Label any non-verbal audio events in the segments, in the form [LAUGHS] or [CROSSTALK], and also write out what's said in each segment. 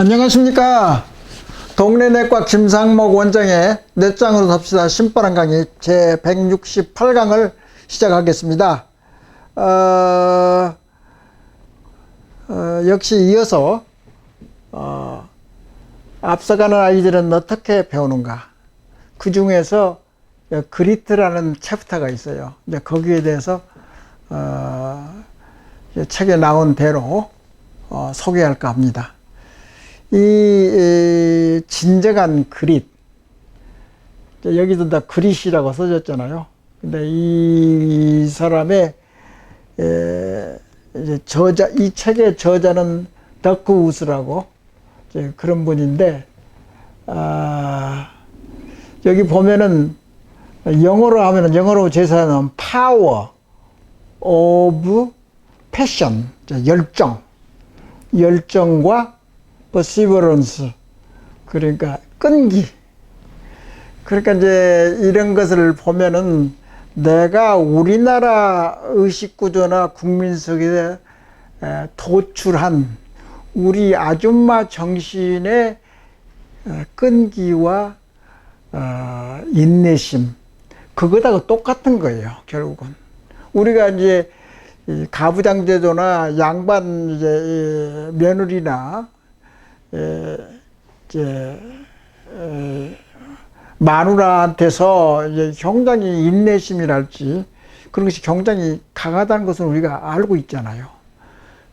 안녕하십니까. 동네 내과 김상목 원장의 넷장으로 삽시다 신바람 강의 제 168강을 시작하겠습니다. 어, 어, 역시 이어서 어, 앞서가는 아이들은 어떻게 배우는가. 그 중에서 그리트라는 챕터가 있어요. 거기에 대해서 어, 책에 나온 대로 어, 소개할까 합니다. 이, 에, 진정한 그릿 여기도 다 그릿이라고 써졌잖아요. 근데 이 사람의 저자 이 책의 저자는 덕크 우스라고 그런 분인데 아, 여기 보면은 영어로 하면은 영어로 제사는 파워 오브 패션 열정 열정과 perseverance 그러니까 끈기. 그러니까 이제 이런 것을 보면은 내가 우리나라 의식 구조나 국민 속에 에, 도출한 우리 아줌마 정신의 어, 끈기와 어, 인내심. 그거하고 똑같은 거예요 결국은. 우리가 이제 이 가부장제도나 양반 이제 이 며느리나 에, 이제 에, 마누라한테서 이제 굉장히 인내심이랄지 그런 것이 굉장히 강하다는 것은 우리가 알고 있잖아요.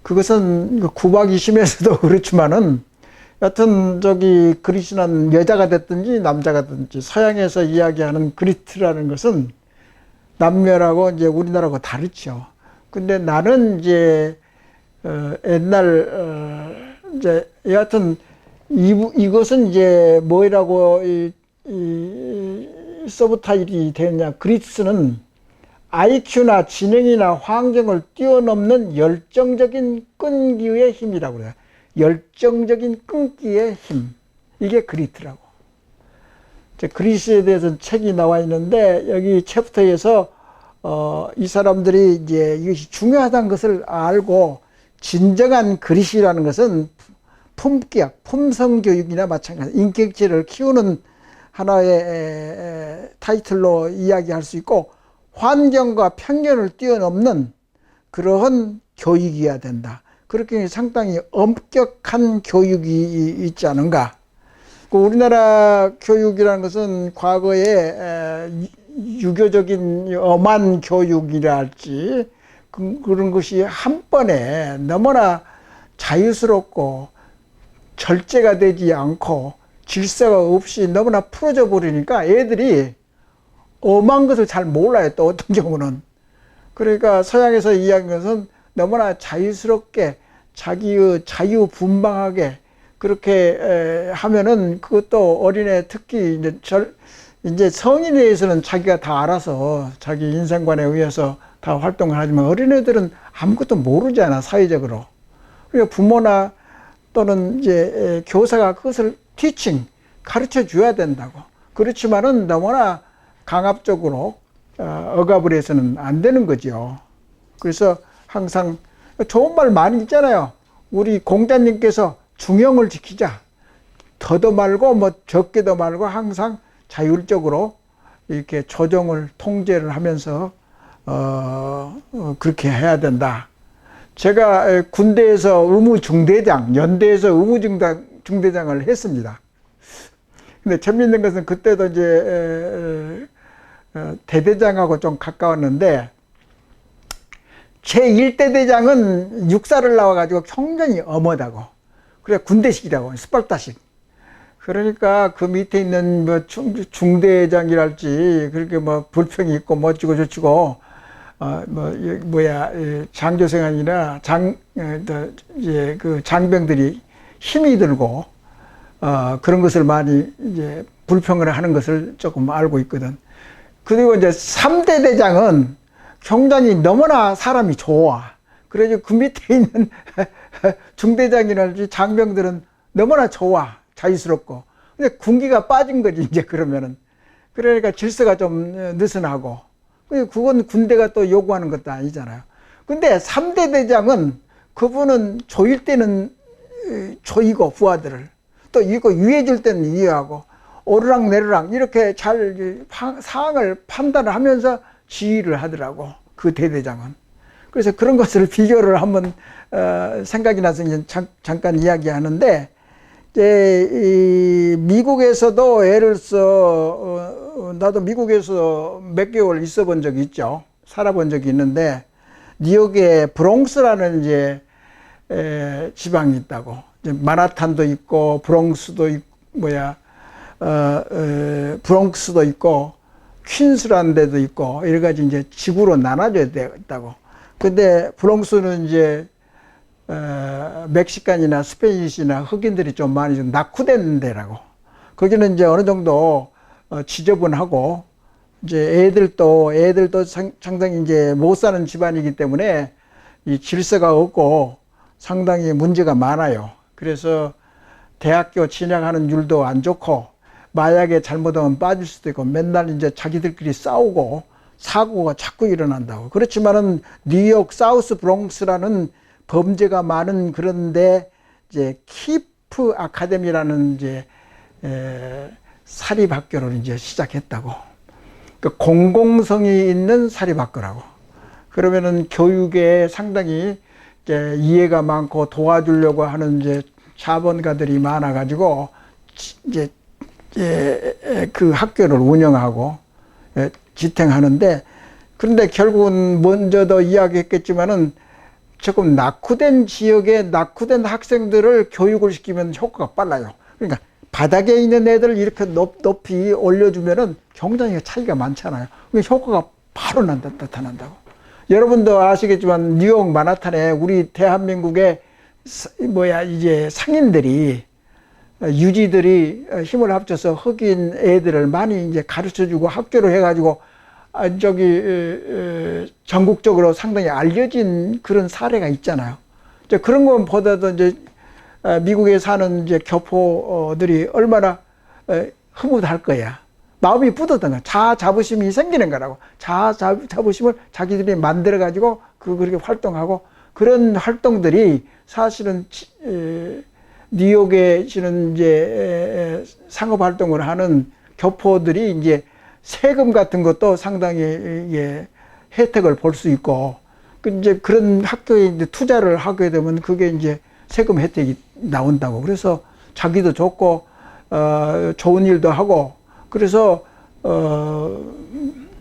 그것은 그 구박이 심해서도 [LAUGHS] 그렇지만은 여튼 저기 그리스는 여자가 됐든지 남자가 됐든지 서양에서 이야기하는 그리트라는 것은 남녀라고 이제 우리나라하고 다르죠. 근데 나는 이제 어, 옛날 어, 이제 여하튼 이, 이것은 이제 뭐라고 이, 이 서브타일이 되었냐 그리스는 IQ나 지능이나 환경을 뛰어넘는 열정적인 끈기의 힘이라고 그래요. 열정적인 끈기의 힘. 이게 그리트라고. 그리스에 대해서는 책이 나와 있는데 여기 챕터에서 어, 이 사람들이 이제 이것이 중요하다는 것을 알고 진정한 그리스라는 것은 품격, 품성교육이나 마찬가지, 인격체를 키우는 하나의 타이틀로 이야기할 수 있고 환경과 편견을 뛰어넘는 그러한 교육이어야 된다. 그렇게 상당히 엄격한 교육이 있지 않은가. 그 우리나라 교육이라는 것은 과거에 에, 유교적인 엄한 교육이라 할지 그, 그런 것이 한 번에 너무나 자유스럽고 절제가 되지 않고 질서가 없이 너무나 풀어져 버리니까 애들이 엄한 것을 잘 몰라요. 또 어떤 경우는. 그러니까 서양에서 이야기하는 것은 너무나 자유스럽게 자기의 자유분방하게 그렇게 하면은 그것도 어린애 특히 이제 절, 이제 성인에 대해서는 자기가 다 알아서 자기 인생관에 의해서 다 활동을 하지만 어린애들은 아무것도 모르잖아 사회적으로. 그러니까 부모나 또는 이제 교사가 그것을 티칭 가르쳐 줘야 된다고. 그렇지만은 너무나 강압적으로 어, 억압을 해서는 안 되는 거죠. 그래서 항상 좋은 말 많이 있잖아요. 우리 공자님께서 중형을 지키자. 더도 말고 뭐 적게도 말고 항상 자율적으로 이렇게 조정을 통제를 하면서 어, 어 그렇게 해야 된다. 제가 군대에서 의무 중대장, 연대에서 의무 중대장, 중대장을 했습니다. 근데 재미있는 것은 그때도 이제 대대장하고 좀 가까웠는데 제 1대 대장은 육사를 나와가지고 굉장히 엄하다고. 그래 군대식이라고 스parta식. 그러니까 그 밑에 있는 뭐 중, 중대장이랄지 그렇게 뭐 불평이 있고 멋지고 저치고 어뭐 뭐야 장교생 아니라 장 이제 그 장병들이 힘이 들고 어 그런 것을 많이 이제 불평을 하는 것을 조금 알고 있거든. 그리고 이제 3대 대장은 굉장히 너무나 사람이 좋아. 그래서 그 밑에 [LAUGHS] 있는 중대장이랄지 장병들은 너무나 좋아. 자유스럽고. 근데 군기가 빠진 거지, 이제 그러면은. 그러니까 질서가 좀 느슨하고. 그건 군대가 또 요구하는 것도 아니잖아요. 근데 3대 대장은 그분은 조일 때는 이, 조이고 부하들을 또 이거 유해질 때는 이해하고 오르락 내리락 이렇게 잘 상황을 판단을 하면서 지휘를 하더라고 그 대대장은 그래서 그런 것을 비교를 한번 어, 생각이 나서 잠깐 이야기하는데 이제 이 미국에서도 예를 들어 어, 어, 나도 미국에서 몇 개월 있어 본 적이 있죠. 살아본 적이 있는데 뉴욕에 브롱스라는 이제 에, 지방이 있다고. 이제 마나탄도 있고 브롱스도 있, 뭐야 어, 에, 브롱스도 있고 퀸스라는 데도 있고 여러 가지 이제 지구로 나눠져 있다고. 근데 브롱스는 이제 어, 멕시칸이나 스페니시나 흑인들이 좀 많이 좀 낙후된 데라고. 거기는 이제 어느 정도 어, 지저분하고 이제 애들도 애들도 상, 상당히 이제 못 사는 집안이기 때문에 이 질서가 없고 상당히 문제가 많아요. 그래서 대학교 진학하는 율도 안 좋고 마약에 잘못하면 빠질 수도 있고 맨날 이제 자기들끼리 싸우고 사고가 자꾸 일어난다고. 그렇지만은 뉴욕 사우스 브롱스라는 범죄가 많은 그런데 이제 키프 아카데미라는 이제 에, 사립학교를 이제 시작했다고. 그 공공성이 있는 사립학교라고. 그러면은 교육에 상당히 이해가 많고 도와주려고 하는 이제 자본가들이 많아가지고 지- 이제 예, 그 학교를 운영하고 예, 지탱하는데 그런데 결국은 먼저도 이야기했겠지만은 조금 낙후된 지역에 낙후된 학생들을 교육을 시키면 효과가 빨라요. 그러니까 바닥에 있는 애들 이렇게 높, 높이 올려주면은 굉장히 차이가 많잖아요. 그 효과가 바로 난다, 나타난다고. 여러분도 아시겠지만 뉴욕 마나탄에 우리 대한민국의 사- 뭐야 이제 상인들이 유지들이 힘을 합쳐서 흑인 애들을 많이 이제 가르쳐 주고 학교를 해가지고 아, 저기 에, 에, 전국적으로 상당히 알려진 그런 사례가 있잖아요. 이제 그런 것보다도 이제 아, 미국에 사는 이제 교포들이 얼마나 에, 흐뭇할 거야. 마음이 뿌듯한 거야. 자아 자부심이 생기는 거라고. 자- 자부심을 자기들이 만들어 가지고 그 그렇게 활동하고 그런 활동들이 사실은 뉴욕에 지는 이제 상업 활동을 하는 교포들이 이제 세금 같은 것도 상당히 예, 혜택을 볼 수 있고 그 이제 그런 학교에 이제 투자를 하게 되면 그게 이제 세금 혜택이 나온다고 그래서 자기도 좋고 어, 좋은 일도 하고 그래서 어,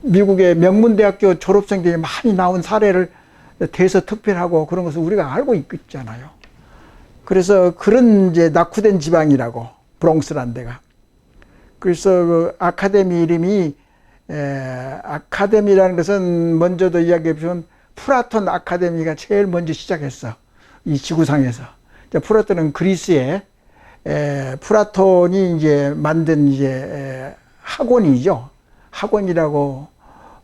미국의 명문대학교 졸업생들이 많이 나온 사례를 대서특필하고 그런 것을 우리가 알고 있잖아요. 그래서 그런 이제 낙후된 지방이라고 브롱스란 데가. 그래서 그 아카데미 이름이 에, 아카데미라는 것은 먼저도 이야기해 보면 플라톤 아카데미가 제일 먼저 시작했어. 이 지구상에서. 이제 플라톤은 그리스의 에, 플라톤이 이제 만든 이제 에, 학원이죠. 학원이라고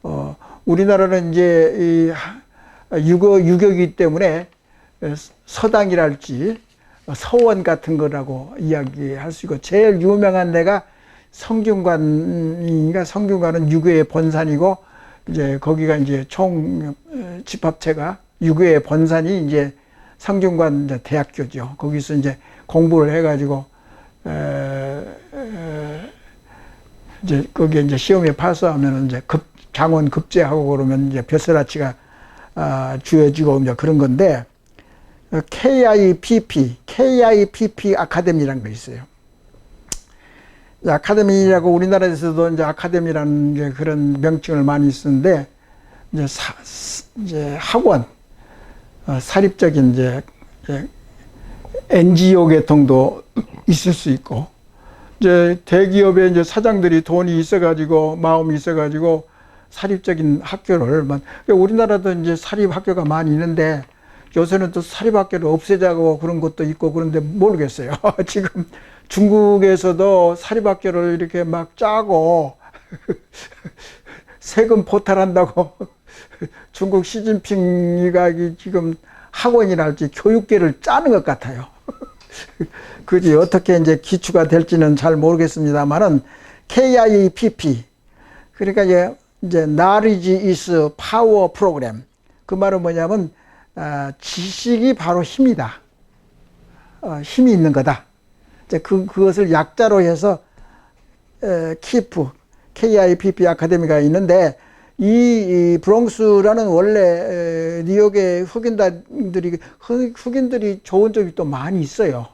어, 우리나라는 이제 이 하- 유교 유교이기 때문에 에, 서당이랄지 서원 같은 거라고 이야기할 수 있고 제일 유명한 데가 성균관인가 성균관은 유교의 본산이고 이제 거기가 이제 총 어, 집합체가 유교의 본산이 이제 성균관 이제 대학교죠. 거기서 이제 공부를 해가지고 에, 에, 이제 거기에 이제 시험에 파스하면 이제 급 장원 급제하고 그러면 이제 벼슬아치가 아, 주어지고 이제 그런 건데 어, KIPP, KIPP 아카데미라는 거 있어요. 이 아카데미라고 우리나라에서도 이제 아카데미라는 이제 그런 명칭을 많이 쓰는데 이제 사, 이제 학원, 어, 사립적인 이제, NGO 계통도 있을 수 있고 이제 대기업의 이제 사장들이 돈이 있어가지고 마음이 있어가지고 사립적인 학교를 만 그러니까 우리나라도 이제 사립 학교가 많이 있는데 요새는 또 사립 학교를 없애자고 그런 것도 있고 그런데 모르겠어요. [LAUGHS] 지금 중국에서도 사립 학교를 이렇게 막 짜고 [LAUGHS] 세금 포탈한다고 [LAUGHS] 중국 시진핑이가 이 지금 학원이랄지 교육계를 짜는 것 같아요. [LAUGHS] 그지 어떻게 이제 기초가 될지는 잘 모르겠습니다만은 KIPP 그러니까 이제 이제 knowledge is power 프로그램 그 말은 뭐냐면 아, 지식이 바로 힘이다. 어, 힘이 있는 거다. 이제 그 그것을 약자로 해서 에, 키프 KIPP 아카데미가 있는데 이, 이 브롱스라는 원래 에, 뉴욕의 흑인들이 흑- 흑인들이 좋은 점이 또 많이 있어요.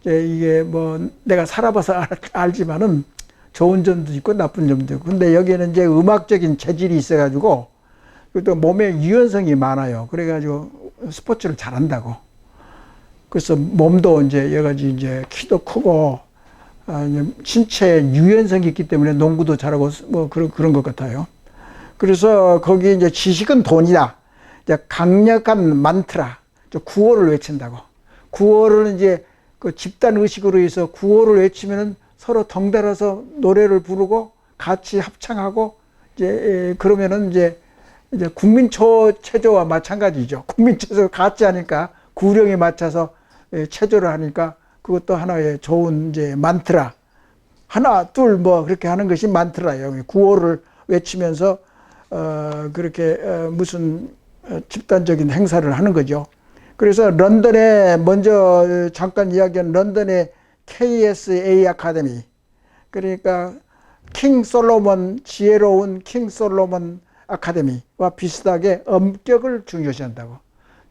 이제 이게 뭐 내가 살아봐서 알, 알지만은 좋은 점도 있고 나쁜 점도 있고 근데 여기에는 이제 음악적인 재질이 있어가지고 또 몸에 유연성이 많아요. 그래가지고 스포츠를 잘한다고. 그래서 몸도 이제 여러 가지 이제 키도 크고 아, 신체 유연성이 있기 때문에 농구도 잘하고 뭐 그런 그런 것 같아요. 그래서 거기 이제 지식은 돈이다. 이제 강력한 만트라, 저 구호를 외친다고. 구호를 이제 그 집단 의식으로 해서 구호를 외치면은 서로 덩달아서 노래를 부르고 같이 합창하고 이제 에, 그러면은 이제 이제 국민초 체조와 마찬가지죠. 국민체조 같이 하니까 구령에 맞춰서 에, 체조를 하니까 그것도 하나의 좋은 이제 만트라. 하나, 둘, 뭐, 그렇게 하는 것이 만트라예요. 구호를 외치면서, 어, 그렇게, 어, 무슨, 어, 집단적인 행사를 하는 거죠. 그래서 런던에, 먼저 잠깐 이야기한 런던의 KSA 아카데미. 그러니까, 킹 솔로몬, 지혜로운 킹 솔로몬 아카데미와 비슷하게 엄격을 중요시한다고.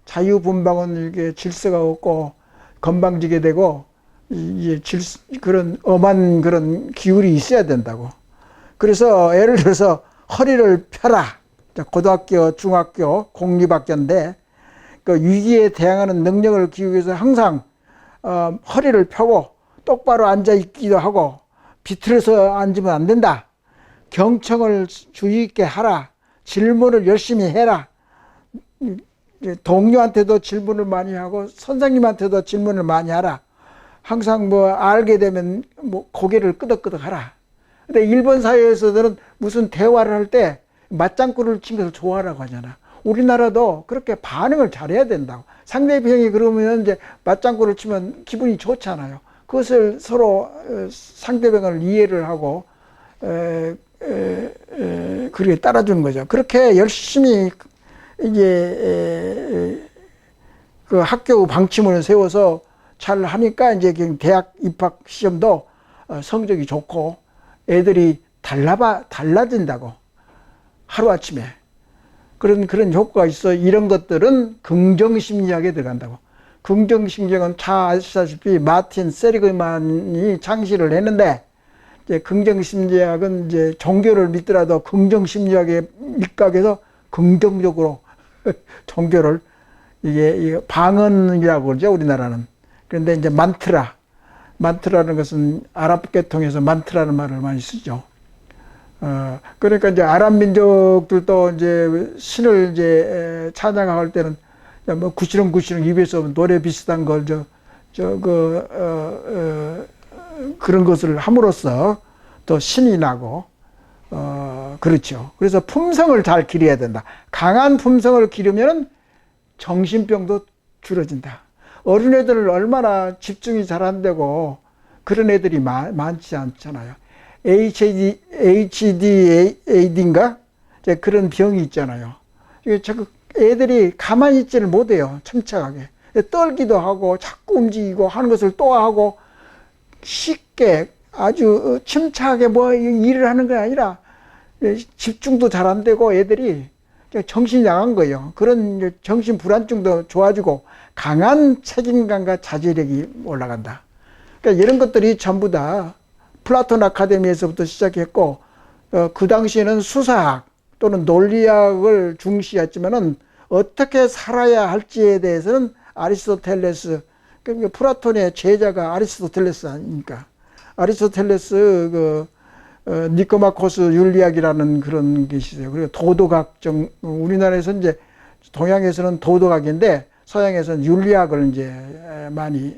자유분방은 이게 질서가 없고, 건방지게 되고, 이게 질, 그런 엄한 그런 기울이 있어야 된다고. 그래서 예를 들어서 허리를 펴라. 자, 고등학교, 중학교, 공립학교인데 그 위기에 대항하는 능력을 기우기 위해서 항상 어, 허리를 펴고 똑바로 앉아 있기도 하고 비틀어서 앉으면 안 된다. 경청을 주의 있게 하라. 질문을 열심히 해라. 동료한테도 질문을 많이 하고 선생님한테도 질문을 많이 하라. 항상 뭐 알게 되면 뭐 고개를 끄덕끄덕 하라. 근데 일본 사회에서는 무슨 대화를 할 때 맞장구를 친 것을 좋아하라고 하잖아. 우리나라도 그렇게 반응을 잘해야 된다고. 상대방이 그러면 이제 맞장구를 치면 기분이 좋잖아요. 그것을 서로 어, 상대방을 이해를 하고 에, 에, 에, 그렇게 따라주는 거죠. 그렇게 열심히 이제 그 학교 방침을 세워서 잘 하니까 이제 대학 입학 시험도 어, 성적이 좋고 애들이 달라봐 달라진다고 하루 아침에. 그런 그런 효과가 있어. 이런 것들은 긍정 심리학에 들어간다고. 긍정 심리학은 잘 아시다시피 마틴 세리그만이 창시를 했는데 이제 긍정 심리학은 이제 종교를 믿더라도 긍정 심리학에 밑각에서 긍정적으로 [LAUGHS] 종교를 이게, 이게 방언이라고 그러죠 우리나라는 그런데 이제 만트라 만트라는 것은 아랍 계통에서 만트라는 말을 많이 쓰죠. 어, 그러니까 이제 아랍 민족들도 이제 신을 이제 찬양할 때는 뭐 구시렁 구시렁 입에서 노래 비슷한 걸 저 저그 어, 어, 그런 것을 함으로써 또 신이 나고 어 그렇죠. 그래서 품성을 잘 기려야 된다. 강한 품성을 기르면 정신병도 줄어진다. 어린애들을 얼마나 집중이 잘 안 되고 그런 애들이 많, 많지 않잖아요. HD, HDAD인가? 그런 병이 있잖아요. 자꾸 애들이 가만히 있지를 못해요. 침착하게. 떨기도 하고 자꾸 움직이고 하는 것을 또 하고 쉽게 아주 침착하게 뭐 일을 하는 게 아니라 집중도 잘 안 되고 애들이 정신이 나간 거예요. 그런 정신 불안증도 좋아지고 강한 책임감과 자제력이 올라간다. 그러니까 이런 것들이 전부 다 플라톤 아카데미에서부터 시작했고 어, 그 당시에는 수사학 또는 논리학을 중시했지만은 어떻게 살아야 할지에 대해서는 아리스토텔레스 그러니까 플라톤의 제자가 아리스토텔레스 아닙니까? 아리스토텔레스 그 어, 니코마코스 윤리학이라는 그런 게 있어요. 그리고 도덕학 정 우리나라에서 이제 동양에서는 도덕학인데 서양에서는 윤리학을 이제 많이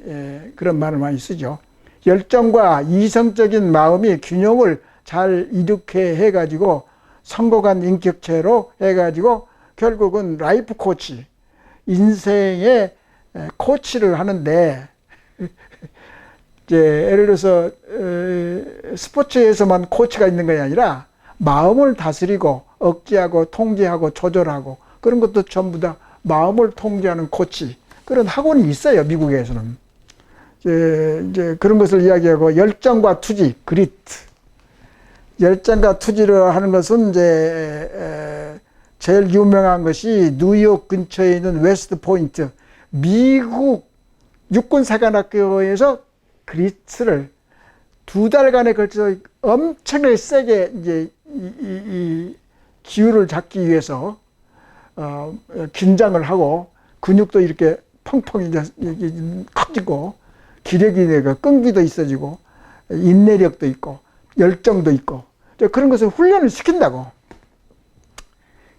그런 말을 많이 쓰죠. 열정과 이성적인 마음이 균형을 잘 이룩해 해가지고 성공한 인격체로 해가지고 결국은 라이프 코치, 인생의 코치를 하는데 이제 예를 들어서 스포츠에서만 코치가 있는 것이 아니라 마음을 다스리고 억제하고 통제하고 조절하고 그런 것도 전부 다 마음을 통제하는 코치. 그런 학원이 있어요 미국에서는. 이제, 이제 그런 것을 이야기하고 열정과 투지, 그리트. 열정과 투지를 하는 것은 이제 에, 제일 유명한 것이 뉴욕 근처에 있는 웨스트 포인트. 미국 육군 사관학교에서 그리트를 두 달간에 걸쳐서 엄청나게 세게 이제 이, 이, 이 기후를 잡기 위해서 어, 긴장을 하고 근육도 이렇게 펑펑 이제 커지고 기력이 내가 끈기도 있어지고 인내력도 있고 열정도 있고 그런 것을 훈련을 시킨다고.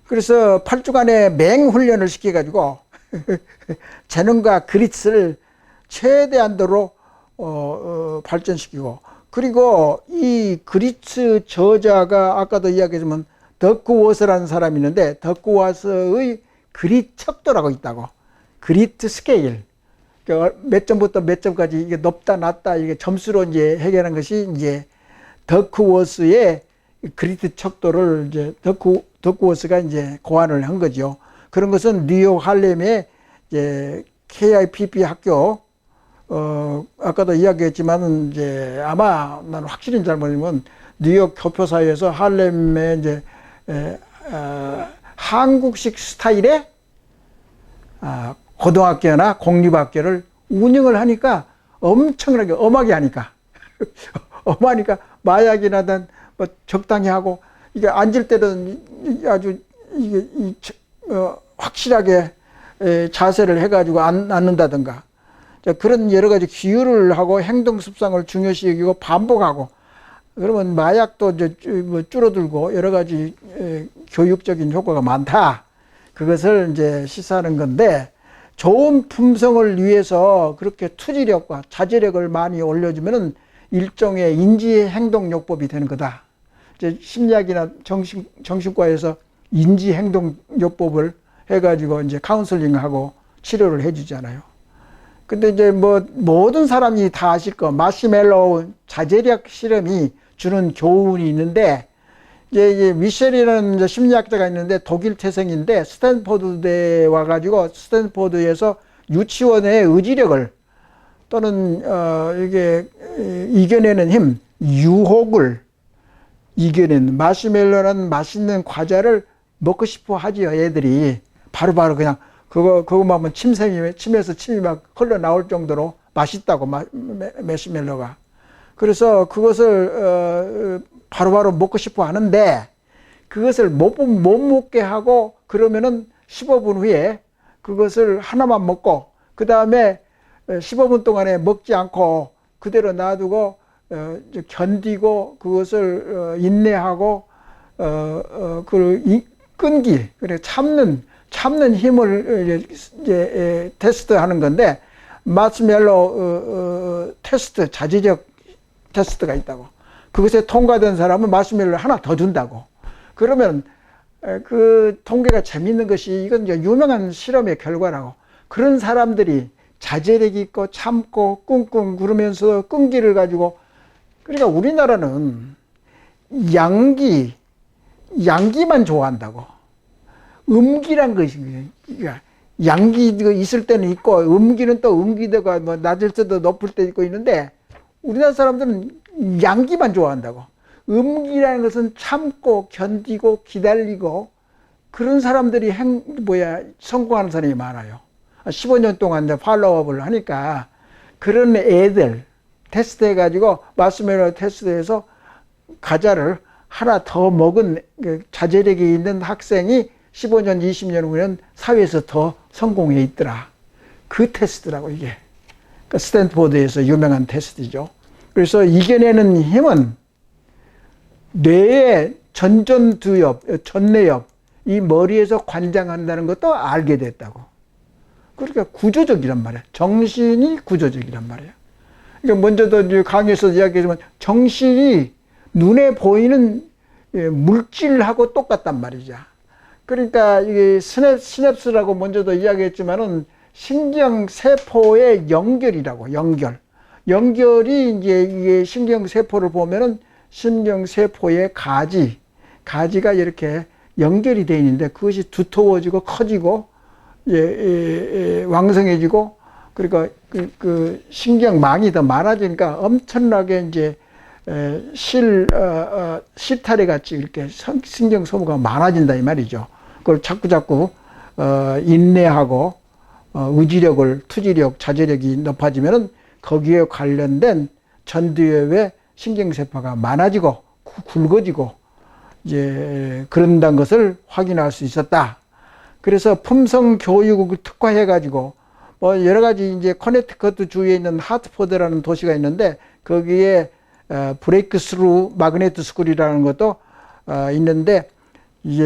그래서 8주간의 맹훈련을 시켜가지고 [LAUGHS] 재능과 그리스를 최대한도로 어, 어, 발전시키고. 그리고 이 그리스 저자가 아까도 이야기했지만 덕구워스라는 사람이 있는데 덕구워스의 그리 척도라고 있다고. 그리트 스케일. 그몇 점부터 몇 점까지 이게 높다 낮다 이게 점수로 이제 해결한 것이 이제 덕크워스의 그리트 척도를 이제 덕크 덕크워스가 이제 고안을 한 거죠. 그런 것은 뉴욕 할렘의 이제 KIPP 학교 어 아까도 이야기했지만은 이제 아마 나는 확실히 잘 모르지만 뉴욕 교표사에서 할렘의 이제 에, 어, 한국식 스타일의 아, 고등학교나 공립학교를 운영을 하니까 엄청나게 엄하게 하니까. [LAUGHS] 엄하니까 마약이나 뭐 적당히 하고 이게 앉을 때는 아주 이게 이, 어, 확실하게 에, 자세를 해가지고 안, 앉는다든가. 자, 그런 여러 가지 기율을 하고 행동 습성을 중요시 여기고 반복하고 그러면 마약도 이제 쭈- 뭐 줄어들고 여러 가지 에, 교육적인 효과가 많다. 그것을 이제 시사하는 건데 좋은 품성을 위해서 그렇게 투지력과 자제력을 많이 올려주면은 일종의 인지 행동 요법이 되는 거다. 이제 심리학이나 정신 정신과에서 인지 행동 요법을 해가지고 이제 카운슬링하고 치료를 해주잖아요. 근데 이제 뭐 모든 사람이 다 아실 거 마시멜로우 자제력 실험이 주는 교훈이 있는데 이제 이제 미셸이라는 이제 심리학자가 있는데 독일 태생인데 스탠포드대에 와가지고 스탠포드에서 유치원의 의지력을 또는 어 이게 에, 이겨내는 힘 유혹을 이겨내는 마시멜로라는 맛있는 과자를 먹고 싶어 하지요 애들이. 바로바로 그냥 그거 그거만 하면 침샘이 침에서 침이 막 흘러 나올 정도로 맛있다고 마, 메- 마시멜로가. 그래서 그것을 어, 바로바로 먹고 싶어 하는데 그것을 못, 못 먹게 하고 그러면은 15분 후에 그것을 하나만 먹고 그 다음에 15분 동안에 먹지 않고 그대로 놔두고 어, 견디고 그것을 어, 인내하고 어, 어, 그 이- 끈기 그래 참는 참는 힘을 이제, 에, 테스트하는 건데 마스멜로 어, 어, 테스트 자제력 테스트가 있다고. 그것에 통과된 사람은 마시멜로 하나 더 준다고. 그러면 에, 그 통계가 재밌는 것이 이건 이제 유명한 실험의 결과라고. 그런 사람들이 자제력 있고 참고 꿍꿍 구르면서 끈기를 가지고 그러니까 우리나라는 양기 양기만 좋아한다고. 음기란 것이 그러니까 양기가 있을 때는 있고 음기는 또 음기대가 뭐 낮을 때도 높을 때 있고 있는데 우리나라 사람들은 양기만 좋아한다고. 음기라는 것은 참고 견디고 기다리고 그런 사람들이 행 뭐야 성공하는 사람이 많아요. 15년 동안 이제 팔로우업을 하니까 그런 애들 테스트 해 가지고 마스메로 테스트해서 과자를 하나 더 먹은 그 자제력이 있는 학생이 15년, 20년 후에는 사회에서 더 성공해 있더라. 그 테스트라고 이게. 그 스탠포드에서 유명한 테스트죠. 그래서 이겨내는 힘은 뇌의 전전두엽, 전내엽, 이 머리에서 관장한다는 것도 알게 됐다고. 그러니까 구조적이란 말이야. 정신이 구조적이란 말이야. 그러니까 먼저도 강의에서 이야기했지만 정신이 눈에 보이는 예, 물질하고 똑같단 말이죠. 그러니까 이게 스냅, 시냅스라고 먼저도 이야기했지만은 신경 세포의 연결이라고 연결. 연결이 이제 이게 신경 세포를 보면은 신경 세포의 가지, 가지가 이렇게 연결이 되어 있는데 그것이 두터워지고 커지고 예, 예, 예, 왕성해지고 그 그러니까 그, 그 신경망이 더 많아지니까 엄청나게 이제 에, 실, 어, 어, 실타래 같이 이렇게 성- 신경 소모가 많아진다 이 말이죠. 그걸 자꾸 자꾸 어, 인내하고 어, 의지력을 투지력, 자제력이 높아지면은 거기에 관련된 전두엽의 신경세포가 많아지고 구- 굵어지고 이제 그런다는 것을 확인할 수 있었다. 그래서 품성 교육을 특화해 가지고 뭐 여러 가지 이제 커네티커트 주에 있는 하트포드라는 도시가 있는데 거기에 어, 브레이크 스루 마그네트 스쿨이라는 것도 어, 있는데 이제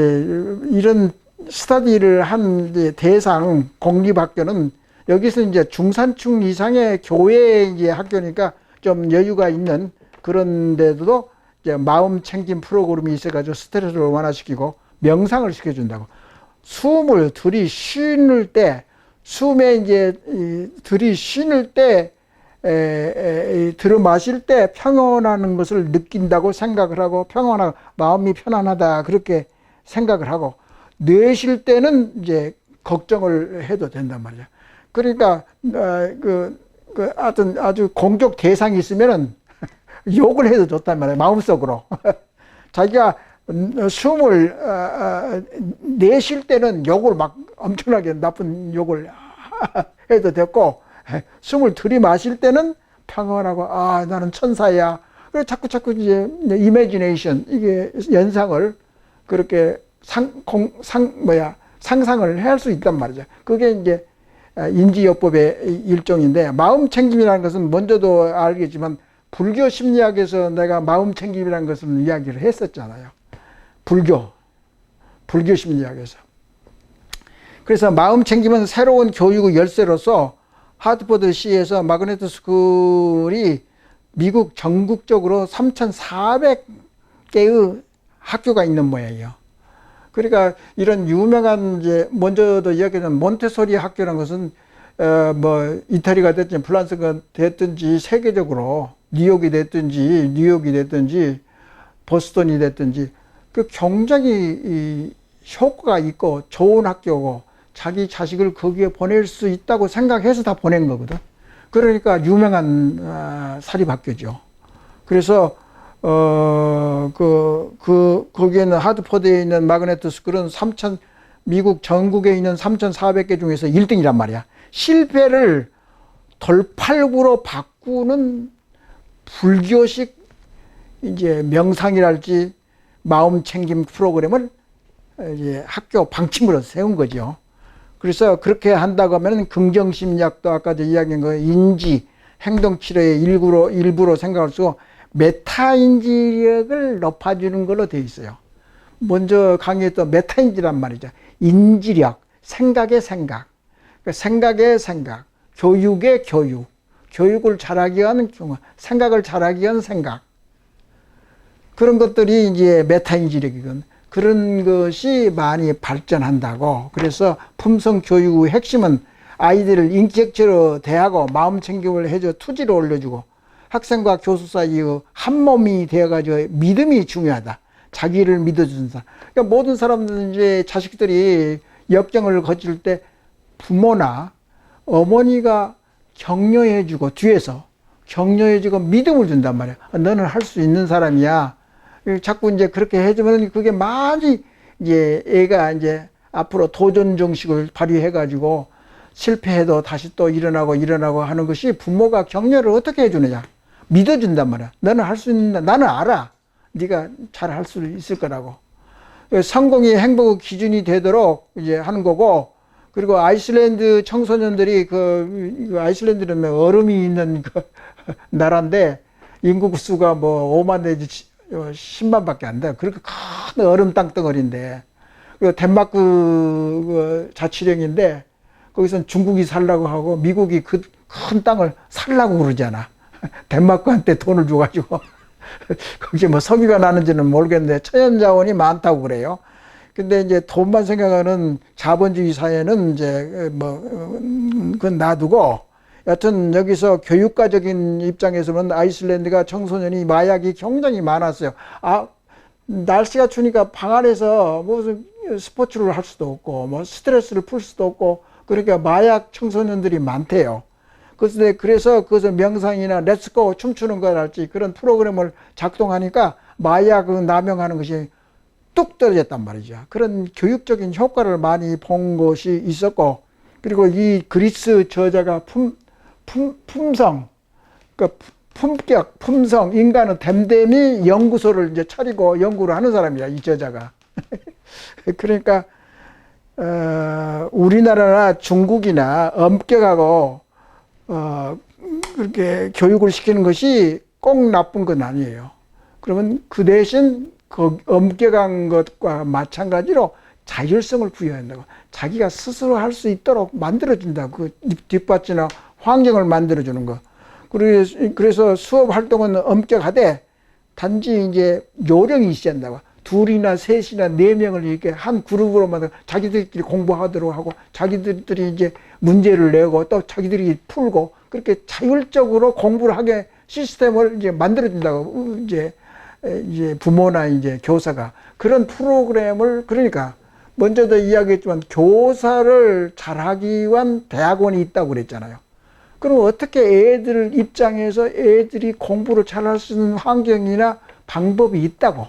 이런 스터디를 한 대상 공립학교는 여기서 이제 중산층 이상의 교회 이제 학교니까 좀 여유가 있는 그런 데도 이제 마음 챙김 프로그램이 있어가지고 스트레스를 완화시키고 명상을 시켜준다고. 숨을 들이 쉬는 때, 숨에 이제 이 들이 쉬는 때, 에, 에, 이 들어 마실 때 평온하는 것을 느낀다고 생각을 하고 평온하고 마음이 편안하다 그렇게 생각을 하고 내쉴 때는 이제 걱정을 해도 된단 말이야. 그러니까 어, 그, 그 하여튼 아주 공격 대상이 있으면은 [LAUGHS] 욕을 해도 좋단 말이야 마음속으로 [LAUGHS] 자기가 음, 숨을 어, 어, 내쉴 때는 욕을 막 엄청나게 나쁜 욕을 [LAUGHS] 해도 됐고 숨을 들이마실 때는 평온하고 아 나는 천사야 그래 자꾸 자꾸 이제 이미지네이션 이게 연상을 그렇게 상 공 상 뭐야 상상을 할 수 있단 말이죠 그게 이제 인지요법의 일종인데 마음 챙김이라는 것은 먼저도 알겠지만 불교 심리학에서 내가 마음 챙김이라는 것을 이야기를 했었잖아요. 불교, 불교 심리학에서. 그래서 마음 챙김은 새로운 교육의 열쇠로서 하드포드 시에서 마그네트 스쿨이 미국 전국적으로 3,400개의 학교가 있는 모양이에요. 그러니까 이런 유명한 이제 먼저도 이야기했던 몬테소리 학교라는 것은 어뭐 이태리가 됐든지 프랑스가 됐든지 세계적으로 뉴욕이 됐든지 뉴욕이 됐든지 보스턴이 됐든지 그 굉장히 이 효과가 있고 좋은 학교고 자기 자식을 거기에 보낼 수 있다고 생각해서 다 보낸 거거든. 그러니까 유명한 아, 사립학교죠. 그래서 어, 그, 그, 거기에는 하드포드에 있는 마그네트 스쿨은 3천, 미국 전국에 있는 3,400개 중에서 1등이란 말이야. 실패를 돌팔구로 바꾸는 불교식 이제 명상이랄지 마음 챙김 프로그램을 이제 학교 방침으로 세운 거죠. 그래서 그렇게 한다고 하면 긍정심리학도 아까 이야기한 거 인지, 행동치료의 일부로, 일부로 생각할 수 메타인지력을 높아주는 걸로 되어 있어요. 먼저 강의했던 메타인지란 말이죠. 인지력, 생각의 생각, 그러니까 생각의 생각, 교육의 교육, 교육을 잘하기 위한 생각을 잘하기 위한 생각. 그런 것들이 이제 메타인지력이건 그런 것이 많이 발전한다고. 그래서 품성 교육의 핵심은 아이들을 인격체로 대하고 마음 챙김을 해줘 투지를 올려주고 학생과 교수 사이의 한 몸이 되어가지고 믿음이 중요하다. 자기를 믿어준다. 그러니까 모든 사람들은 이제 자식들이 역경을 거칠 때 부모나 어머니가 격려해주고 뒤에서 격려해주고 믿음을 준단 말이야. 너는 할 수 있는 사람이야. 자꾸 이제 그렇게 해주면 그게 많이 이제 애가 이제 앞으로 도전 정식을 발휘해가지고 실패해도 다시 또 일어나고 일어나고 하는 것이 부모가 격려를 어떻게 해주느냐. 믿어준단 말이야. 너는 할 수 있는다. 나는 알아. 네가 잘 할 수 있을 거라고. 성공이 행복의 기준이 되도록 이제 하는 거고, 그리고 아이슬란드 청소년들이 그, 아이슬란드는 얼음이 있는 그 [LAUGHS] 나라인데, 인구 수가 뭐 5만 내지 10만 밖에 안 돼. 그렇게 큰 얼음 땅덩어리인데, 그 덴마크 그 자치령인데, 거기선 중국이 살라고 하고, 미국이 그 큰 땅을 살라고 그러잖아. [LAUGHS] 덴마크한테 돈을 줘가지고 [LAUGHS] 거기에 뭐 석유가 나는지는 모르겠는데 천연 자원이 많다고 그래요. 근데 이제 돈만 생각하는 자본주의 사회는 이제 뭐 그건 놔두고 여튼 여기서 교육가적인 입장에서는 아이슬란드가 청소년이 마약이 굉장히 많았어요. 아 날씨가 추니까 방 안에서 무슨 스포츠를 할 수도 없고 뭐 스트레스를 풀 수도 없고 그러니까 마약 청소년들이 많대요. 그래서 그래서 그것을 명상이나 렛츠고 춤추는 거랄지 그런 프로그램을 작동하니까 마약 그 남용하는 것이 뚝 떨어졌단 말이죠. 그런 교육적인 효과를 많이 본 것이 있었고 그리고 이 그리스 저자가 품, 품, 품성, 그 품격, 품성, 인간은 댐댐이 연구소를 이제 차리고 연구를 하는 사람이야, 이 저자가. [LAUGHS] 그러니까, 어, 우리나라나 중국이나 엄격하고, 어, 그렇게 교육을 시키는 것이 꼭 나쁜 건 아니에요. 그러면 그 대신 그 엄격한 것과 마찬가지로 자율성을 부여한다고. 자기가 스스로 할 수 있도록 만들어준다고. 그 뒷받침이나 환경을 만들어주는 거. 그래서 수업 활동은 엄격하되 단지 이제 요령이 있어야 한다고. 둘이나 셋이나 네 명을 이렇게 한 그룹으로 만들 자기들끼리 공부하도록 하고 자기들이 이제 문제를 내고 또 자기들이 풀고 그렇게 자율적으로 공부를 하게 시스템을 이제 만들어준다고 이제 이제 부모나 이제 교사가 그런 프로그램을 그러니까 먼저도 이야기했지만 교사를 잘하기 위한 대학원이 있다고 그랬잖아요. 그럼 어떻게 애들 입장에서 애들이 공부를 잘할 수 있는 환경이나 방법이 있다고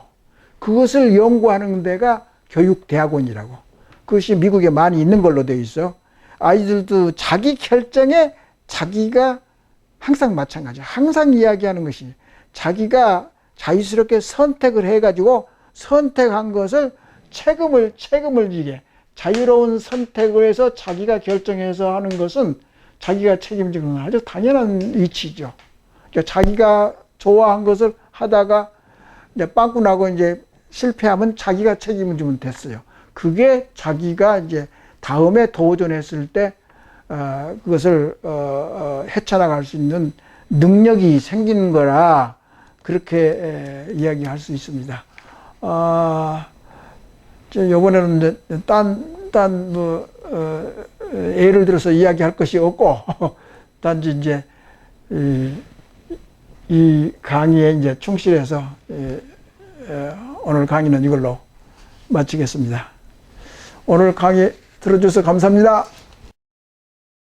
그것을 연구하는 데가 교육대학원이라고 그것이 미국에 많이 있는 걸로 되어 있어 아이들도 자기 결정에 자기가 항상 마찬가지야 항상 이야기하는 것이 자기가 자유스럽게 선택을 해가지고 선택한 것을 책임을 책임을 지게 자유로운 선택을 해서 자기가 결정해서 하는 것은 자기가 책임지는 건 아주 당연한 이치죠. 그러니까 자기가 좋아한 것을 하다가 이제 빵꾸 나고 이제 실패하면 자기가 책임을 지면 됐어요. 그게 자기가 이제 다음에 도전했을 때 어, 그것을 어, 어, 헤쳐나갈 수 있는 능력이 생기는 거라 그렇게 에, 이야기할 수 있습니다. 아, 저 요번에는 딴, 딴, 뭐, 어, 예를 들어서 이야기할 것이 없고, [LAUGHS] 단지 이제, 이, 이 강의에 이제 충실해서, 예, 예, 오늘 강의는 이걸로 마치겠습니다. 오늘 강의 들어주셔서 감사합니다.